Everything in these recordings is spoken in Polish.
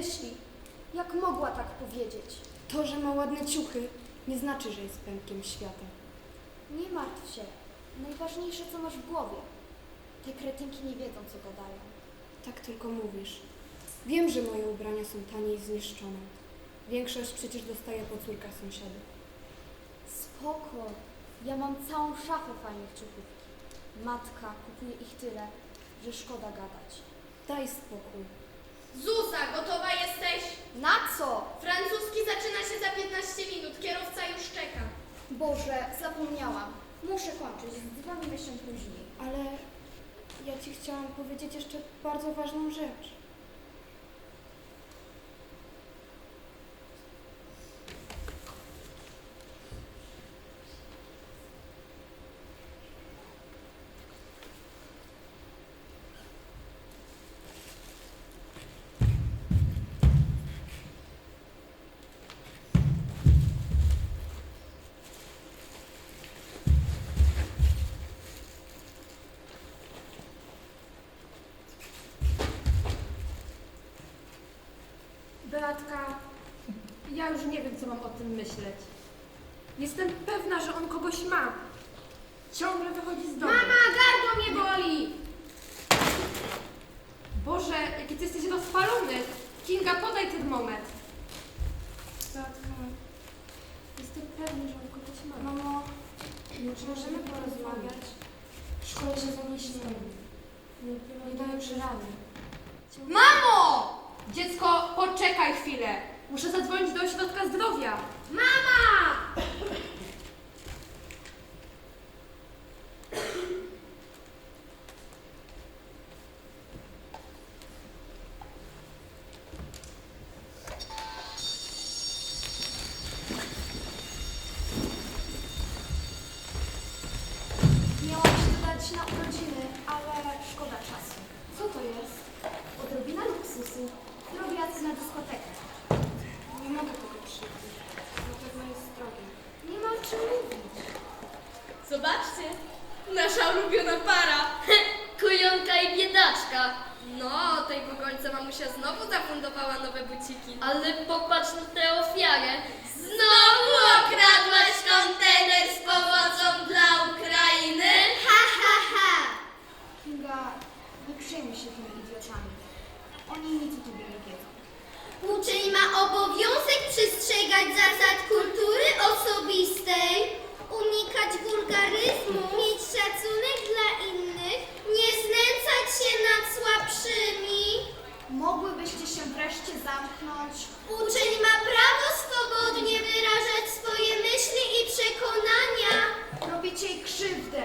myśli? Jak mogła tak powiedzieć? To, że ma ładne ciuchy, nie znaczy, że jest pępkiem świata. Nie martw się. Najważniejsze, co masz w głowie. Te kretynki nie wiedzą, co gadają. Tak tylko mówisz. Wiem, że moje ubrania są tanie i zniszczone. Większość przecież dostaje po córkach sąsiadów. Spoko. Ja mam całą szafę fajnych ciuchów. Matka kupuje ich tyle, że szkoda gadać. Daj spokój. Zuza, gotowa jesteś? Na co? Francuski zaczyna się za 15 minut, kierowca już czeka. Boże, zapomniałam. Muszę kończyć. Dzwonimy się później. Ale ja ci chciałam powiedzieć jeszcze bardzo ważną rzecz. Ja już nie wiem, co mam o tym myśleć. Jestem pewna, że on kogoś ma. Ciągle wychodzi z domu. Mama, gardło mnie boli! Boże, jaki ty jesteś rozpalony. Kinga, podaj termometr. Beatka, jestem pewna, że on kogoś ma. Mamo, czy możemy porozmawiać? W szkole się za mnie śmieją. Nie, nie dają rady. Mamo! Dziecko, poczekaj chwilę. Muszę zadzwonić do ośrodka zdrowia. Mama! Miałam się dodać na urodziny, ale szkoda czasu. Co to jest? Odrobina luksusu. Drobiazg na dyskotekę. Nie mogę tego przyjąć. Na pewno jest drogie. Nie ma o czym mówić. Zobaczcie, nasza ulubiona para. Kujonka i biedaczka. No, tej pogońce mamusia znowu zafundowała nowe buciki. Ale popatrz na tę ofiarę. Znowu okradłaś kontener z pomocą dla Ukrainy? Ha, ha, ha! Kinga, nie przejmuj się tymi idiotami. Oni nic o tobie nie wiedzą. Uczeń ma obowiązek przestrzegać zasad kultury osobistej, unikać wulgaryzmu, mieć szacunek dla innych, nie znęcać się nad słabszymi. Mogłybyście się wreszcie zamknąć? Uczeń ma prawo swobodnie wyrażać swoje myśli i przekonania. Robicie jej krzywdę.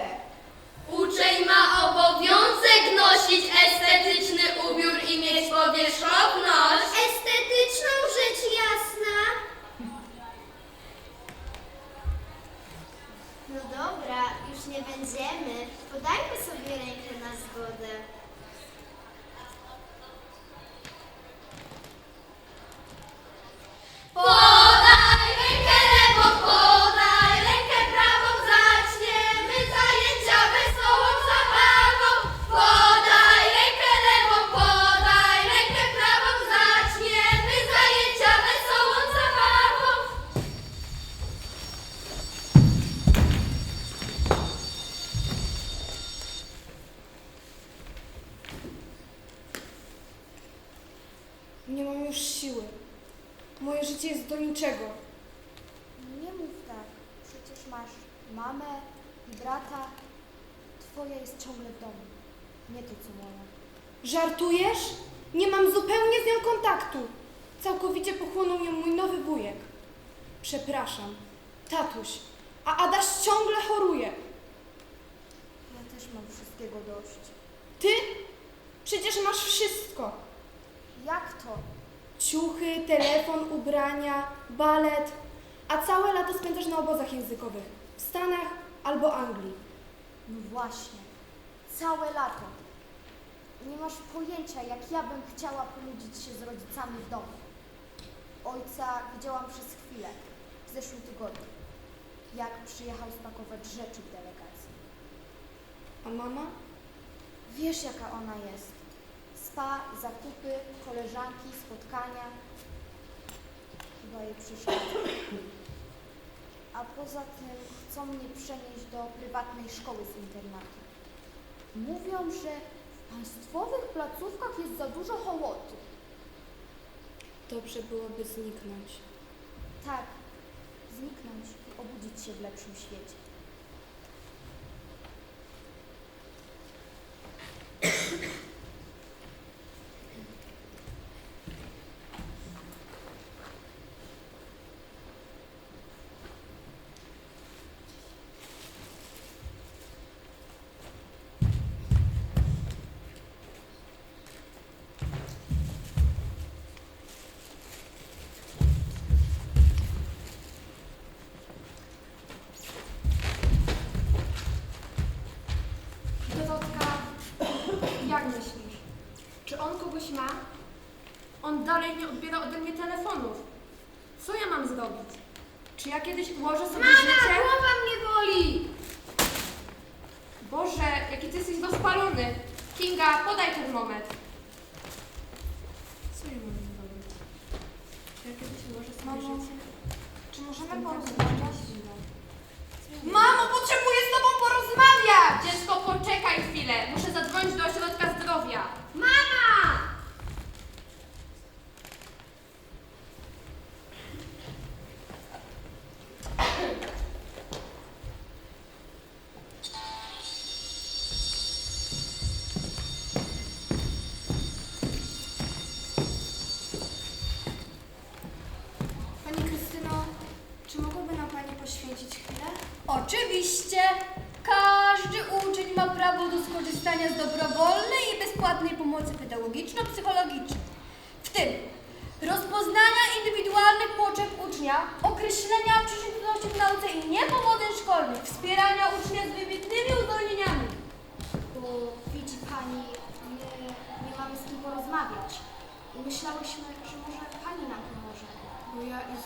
Uczeń ma obowiązek nosić estetyczny ubiór i mieć powierzchowność. Estetyczną rzecz jasna. No dobra, już nie będziemy. Podajmy sobie rękę na zgodę. Brata. Twoja jest ciągle w domu. Nie to co moja. Żartujesz? Nie mam zupełnie z nią kontaktu. Całkowicie pochłonął ją mój nowy wujek. Przepraszam. Tatuś, a Adaś ciągle choruje. Ja też mam wszystkiego dość. Ty? Przecież masz wszystko. Jak to? Ciuchy, telefon, ubrania, balet, a całe lato spędzasz na obozach językowych w Stanach albo Anglii. No właśnie. Całe lato. Nie masz pojęcia, jak ja bym chciała ponudzić się z rodzicami w domu. Ojca widziałam przez chwilę, w zeszłym tygodniu, jak przyjechał spakować rzeczy w delegacji. A mama? Wiesz, jaka ona jest. spa, zakupy, koleżanki, spotkania. Chyba je przeszkadza. A poza tym chcą mnie przenieść do prywatnej szkoły z internatu. Mówią, że w państwowych placówkach jest za dużo hołoty. Dobrze byłoby zniknąć. Tak, zniknąć i obudzić się w lepszym świecie. Kiedyś ułożę sobie życie? głowa mnie boli! Boże, jaki ty jesteś rozpalony. Kinga, podaj termometr.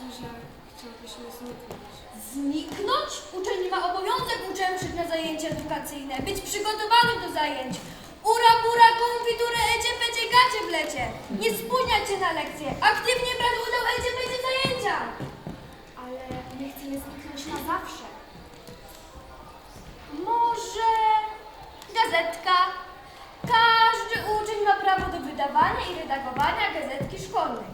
Zniknąć. Zniknąć? Uczeń ma obowiązek uczęszczać na zajęcia edukacyjne, być przygotowany do zajęć. Ura, bura, konfiturę, ecie, pecie, gacie w lecie. Nie spóźniać się na lekcje. Aktywnie brać udział, ecie, pecie, w zajęciach. Ale my chcemy zniknąć na zawsze. Może gazetka. Każdy uczeń ma prawo do wydawania i redagowania gazetki szkolnej.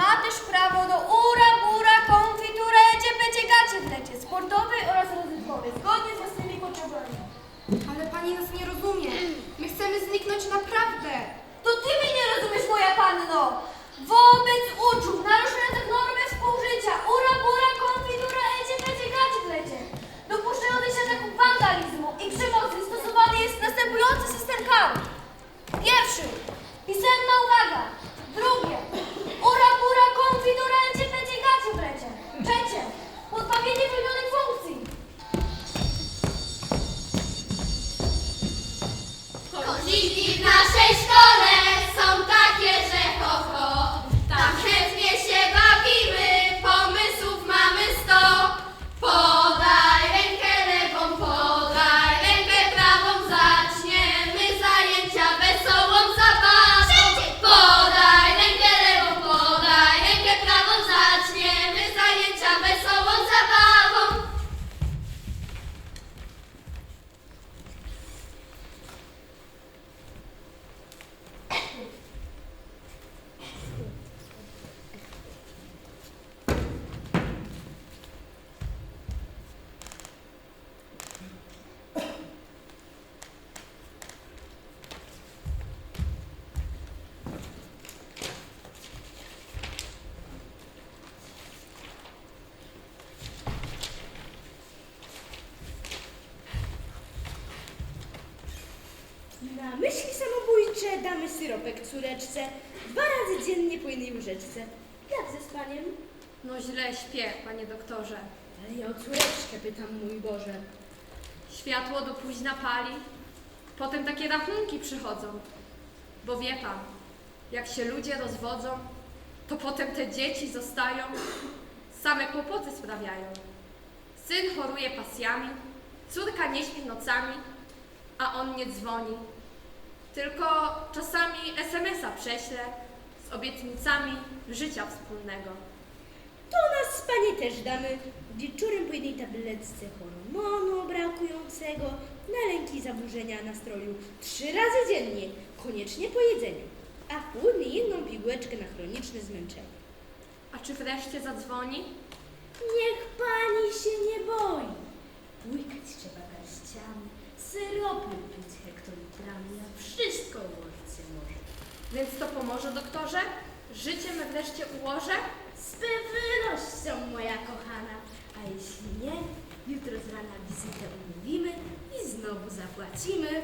Ma też prawo do ura, bura, konfiturę, ecie, pecie, gacie w lecie, sportowej oraz rozrywkowej, zgodnie z własnymi potrzebami. Ale Pani nas nie rozumie. My chcemy zniknąć naprawdę. To ty mnie nie rozumiesz, moja panno! Wobec uczniów naruszających normy myśli samobójcze damy syropek córeczce, dwa razy dziennie po jednej łyżeczce. Jak ze spaniem? No źle śpię, panie doktorze. Ale ja o córeczkę pytam, mój Boże. Światło do późna pali. Potem takie rachunki przychodzą. Bo wie pan, jak się ludzie rozwodzą, to potem te dzieci zostają, same kłopoty sprawiają. Syn choruje pasjami, córka nie śpi nocami, a on nie dzwoni. Tylko czasami SMS-a prześlę z obietnicami życia wspólnego. To nas panie też damy. Wieczorem po jednej tabletce hormonu brakującego, na lęki zaburzenia nastroju trzy razy dziennie, koniecznie po jedzeniu, a w południe jedną pigułeczkę na chroniczne zmęczenie. A czy wreszcie zadzwoni? Niech pani się nie boi. Łykać trzeba garściami, syropy pić hektolitrami, a wszystko ułożyć się może. Więc to pomoże, doktorze? Życie me wreszcie ułożę? Z pewnością, moja kochana. A jeśli nie, jutro z rana wizytę umówimy i znowu zapłacimy.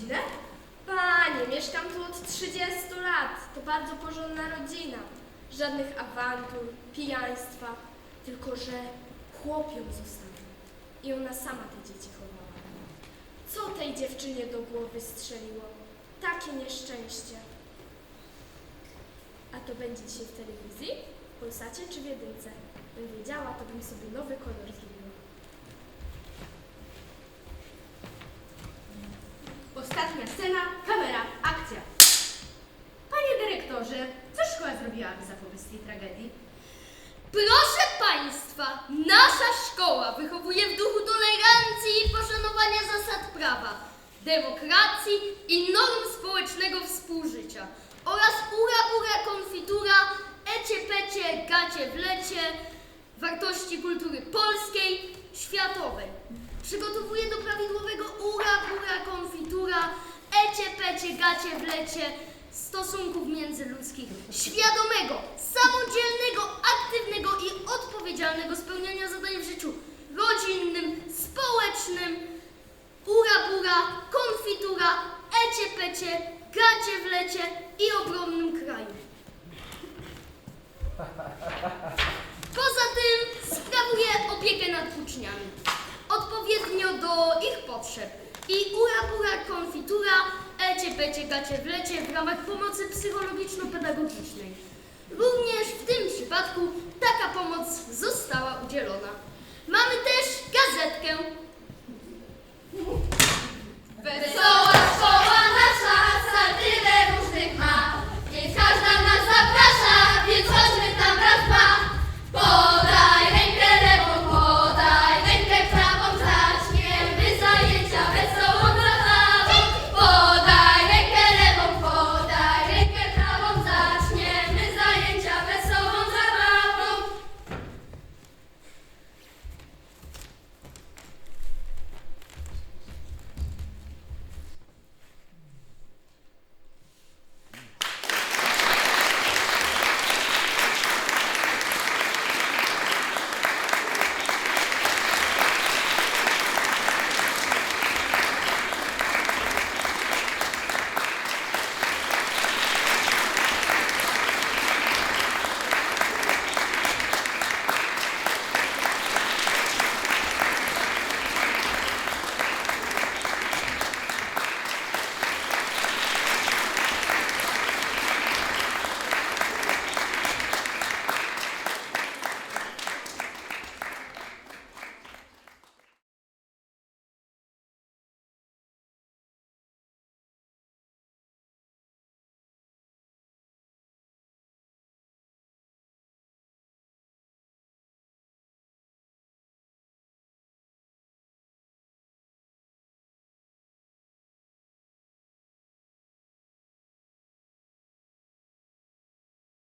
Rodzinę? Panie, mieszkam tu od 30 lat. To bardzo porządna rodzina. Żadnych awantur, pijaństwa. Tylko, że chłop ją zostawił. I ona sama te dzieci chowała. Co tej dziewczynie do głowy strzeliło? Takie nieszczęście. A to będzie dzisiaj w telewizji? Polsacie czy w Jedynce? Bym wiedziała, to bym sobie nowy kolor zrobiła. Demokracji i norm społecznego współżycia oraz ura bura konfitura, ecie pecie, gacie w lecie, wartości kultury polskiej, światowej. Przygotowuje do prawidłowego ura bura konfitura, ecie pecie, gacie w lecie, stosunków międzyludzkich, świadomego, samodzielnego, aktywnego i odpowiedzialnego spełniania zadań w życiu rodzinnym, społecznym, ura bura, konfitura, ecie pecie, gacie w lecie i obronnym kraju. Poza tym sprawuje opiekę nad uczniami, odpowiednio do ich potrzeb i ura bura konfitura, ecie pecie gacie w lecie w ramach pomocy psychologiczno-pedagogicznej. Również w tym przypadku taka pomoc została udzielona. Mamy też gazetkę